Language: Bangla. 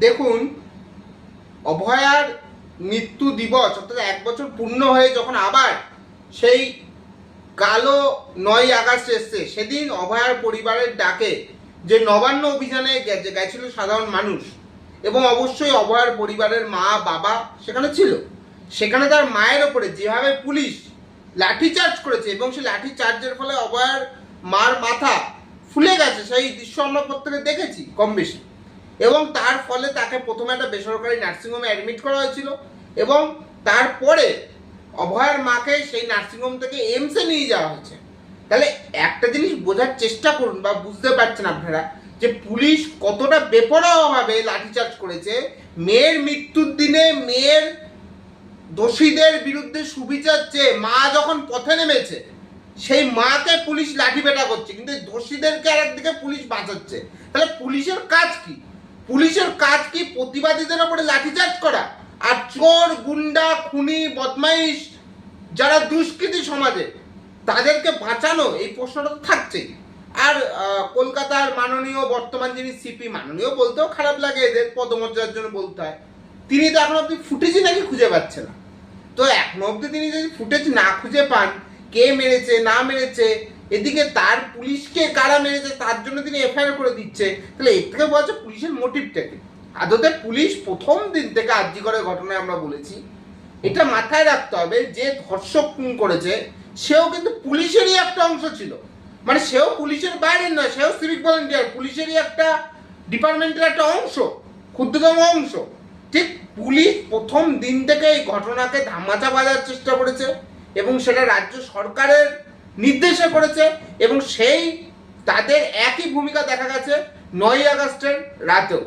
দেখুন, অভয়ার মৃত্যু দিবস, অর্থাৎ এক বছর পূর্ণ হয়ে যখন আবার সেই কালো নয় আগস্ট এসছে, সেদিন অভয়ার পরিবারের ডাকে যে নবান্ন অভিযানে গেছিল সাধারণ মানুষ এবং অবশ্যই অভয়ার পরিবারের মা, বাবা সেখানে ছিল। সেখানে তার মায়ের ওপরে যেভাবে পুলিশ লাঠিচার্জ করেছে এবং সেই লাঠি চার্জের ফলে অভয়ার মার মাথা ফুলে গেছে, সেই দৃশ্য আমরা প্রত্যেকে দেখেছি কম বেশি। এবং তার ফলে তাকে প্রথমে একটা বেসরকারি নার্সিংহোমে অ্যাডমিট করা হয়েছিল এবং তারপরে অভয়ার মাকে সেই নার্সিংহোম থেকে এমসে নিয়ে যাওয়া হয়েছে। তাহলে একটা জিনিস বোঝার চেষ্টা করুন বা বুঝতে পারছেন আপনারা যে পুলিশ কতটা বেপরোয়াভাবে লাঠিচার্জ করেছে, মেয়ের মৃত্যুর দিনে মেয়ের দোষীদের বিরুদ্ধে সুবিচার চেয়ে মা যখন পথে নেমেছে, সেই মাকে পুলিশ লাঠি পেটা করছে, কিন্তু দোষীদেরকে আর একদিকে পুলিশ বাঁচাচ্ছে। তাহলে পুলিশের কাজ কি? পুলিশের কাজ কি প্রতিবাদীদের ওপরে লাঠিচার্জ করা? আর চোর, গুন্ডা, খুনি, বদমাইশ, যারা দুষ্কৃতী সমাজে, তাদেরকে বাঁচানো এই প্রশ্নটা তো থাকছেই। আর কলকাতার মাননীয়, বর্তমান যিনি সিপি মাননীয় বলতেও খারাপ লাগে এদের, পদমর্যাদার জন্য বলতে হয়। তিনি তো এখন অব্দি ফুটেজই নাকি খুঁজে পাচ্ছে না। তো এখনও অব্দি তিনি যদি ফুটেজ না খুঁজে পান, কে মেরেছে, না মেরেছে এদিকে তার পুলিশকে কারা মেরেছে, তার জন্য তিনি এফআইআর করে দিচ্ছে। তাহলে এর থেকে বোঝা যাচ্ছে পুলিশের মোটিভটা কি? আদতে পুলিশ প্রথম দিন থেকে আর্জি করে ঘটনায় আমরা বলেছি, এটা মাথায় রাখতে হবে যে ধর্ষক খুন করেছে, সেও কিন্তু পুলিশেরই একটা অংশ ছিল। মানে সেও পুলিশের বাইরে নয়, সেও সিভিক ভলেন্টিয়ার পুলিশেরই একটা ডিপার্টমেন্টের একটা অংশ, ক্ষুদ্রতম অংশ। ঠিক পুলিশ প্রথম দিন থেকে এই ঘটনাকে ধামাচা বাজার চেষ্টা করেছে এবং সেটা রাজ্য সরকারের নির্দেশে করেছে এবং সেই তাদের একই ভূমিকা দেখা গেছে নয় আগস্টের রাতেও।